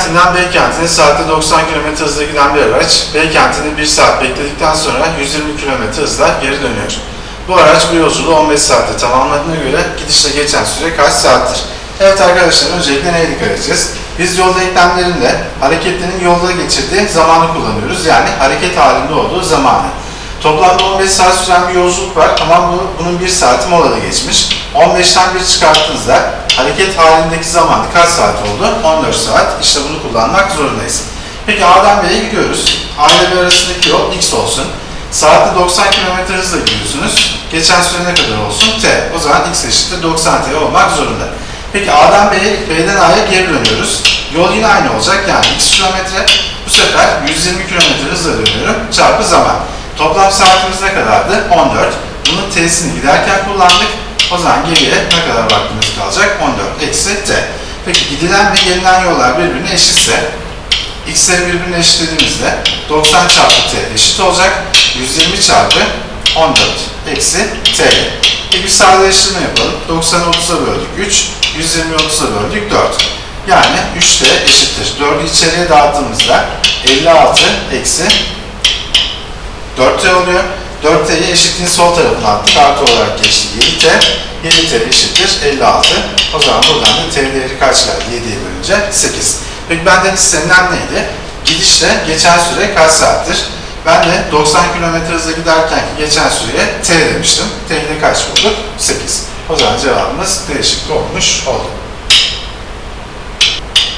kentinden B kentine saatte 90 km hızla giden bir araç, B kentinde 1 saat bekledikten sonra 120 km hızla geri dönüyor. Bu araç bu yolculuğu 15 saatte tamamladığına göre gidişle geçen süre kaç saattir? Evet arkadaşlar öncelikle neye dikkat edeceğiz? Biz yol denklemlerinde hareketlerin yolda geçirdiği zamanı kullanıyoruz. Yani hareket halinde olduğu zamanı. Toplamda 15 saat süren bir yolculuk var ama bu, bunun 1 saati molada geçmiş. 15'ten 1 çıkarttığınızda hareket halindeki zaman kaç saat oldu? 14 saat. İşte bunu kullanmak zorundayız. Peki A'dan B'ye gidiyoruz. A ile B arasındaki yol x olsun. Saatte 90 km hızla gidiyorsunuz. Geçen süre ne kadar olsun? T. O zaman x eşittir 90 T olmak zorunda. Peki A'dan B'ye, B'den A'ya geri dönüyoruz. Yol yine aynı olacak yani x kilometre. Bu sefer 120 km hızla dönüyorum çarpı zaman. Toplam saatimiz ne kadardı? 14. Bunun T'sini giderken kullandık. O zaman geriye ne kadar vaktimiz kalacak? 14 eksi T. Peki gidilen ve gelinen yollar birbirine eşitse x'leri birbirine eşitlediğimizde 90 çarpı t eşit olacak. 120 çarpı 14 eksi t. Peki bir sadeleştirme yapalım. 90'ı 30'a böldük 3, 120'yi 30'a böldük 4. Yani 3 t eşittir. 4'ü içeriye dağıttığımızda 56 eksi 4t oluyor. 4t'yi eşitliğin sol tarafına attık. Olarak geçti 7t. 7t eşittir 56. O zaman buradan da t değeri kaç geldi? 7'ye bölünce 8. Peki benden istenilen neydi? Gidişle geçen süre kaç saattir? Ben de 90 km hızla giderken geçen süreye t demiştim. t'de kaç bulduk? 8. O zaman cevabımız D şıkkı olmuş oldu.